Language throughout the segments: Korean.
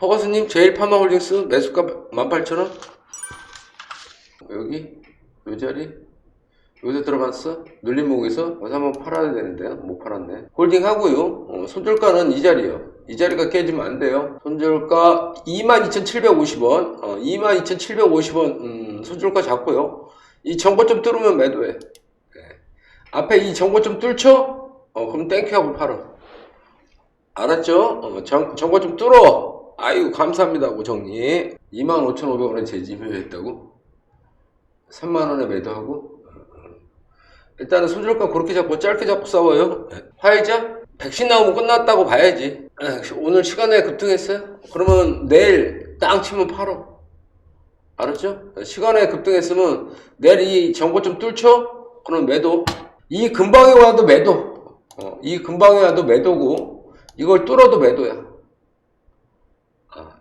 퍼거스님 제일 파마 홀딩스 매수가 18,000원? 여기? 요 자리? 여기서 들어봤어? 눌림목에서? 어서 한번 팔아야 되는데요. 못 팔았네. 홀딩 하고요. 어, 손절가는 이 자리요. 이 자리가 깨지면 안 돼요. 손절가 22,750원. 어, 22,750원 음, 손절가 잡고요. 이 정고점 뚫으면 매도해. 네. 앞에 이 정고점 뚫죠? 어, 그럼 땡큐 하고 팔아. 알았죠? 어, 정, 정고점 뚫어 아이고 감사합니다 하고 정리 25,500원에 재지표했다고 3만원에 매도하고 일단은 손절가 그렇게 잡고 짧게 잡고 싸워요. 화이자? 백신 나오면 끝났다고 봐야지. 에, 오늘 시간에 급등했어요? 그러면 내일 땅 치면 팔어. 알았죠? 시간에 급등했으면 내일 이 정보점 뚫죠? 그럼 매도. 이 근방에 와도 매도. 어, 이 근방에 와도 매도고 이걸 뚫어도 매도야.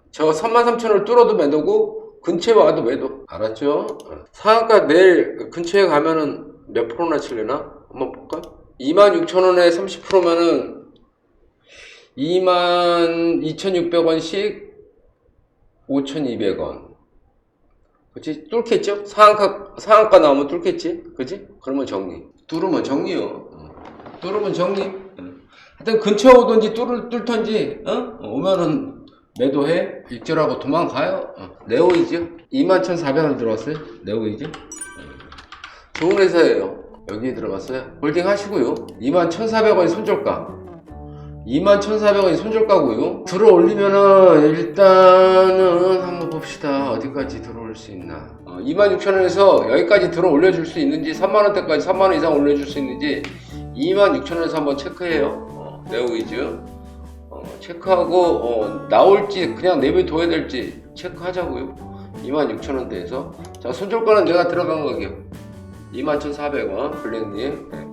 아, 저 33,000원을 뚫어도 매도고 근처에 와도 매도. 알았죠? 어. 상한가 내일 근처에 가면은 몇 프로나 칠려나? 한번 볼까? 26,000원에 30%면은 22,600원씩 5,200원. 그치? 뚫겠죠? 상한가, 상한가 나오면 뚫겠지? 그지? 그러면 정리. 뚫으면 정리요. 어. 뚫으면 정리. 어. 하여튼 근처에 오든지 뚫을, 뚫던지, 어? 오면은 매도해. 일절하고 도망가요. 어. 네오이죠? 21,400원 들어왔어요? 네오이죠? 좋은 회사예요. 여기 들어갔어요. 홀딩 하시고요. 21,400원이 손절가. 21,400원이 손절가고요. 들어 올리면은 일단은 한번 봅시다. 어디까지 들어올 수 있나. 어, 26,000원에서 여기까지 들어 올려줄 수 있는지 3만원대까지 3만원 이상 올려줄 수 있는지 26,000원에서 한번 체크해요. 어, 네오이즈. 어, 체크하고 어, 나올지 그냥 내비둬야 될지 체크하자고요. 26,000원대에서 자 손절가는 내가 들어간 가격 21,400원 블랙님 네.